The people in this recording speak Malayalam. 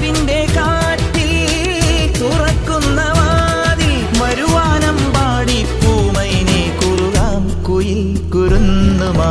രാവിന്റെ കാറ്റിൽ തുറക്കുന്ന വാതിൽ വരുവാനം പാടി പൂമൈനെ കുറുകാം കുയിൽ കുരുന്നുമാ.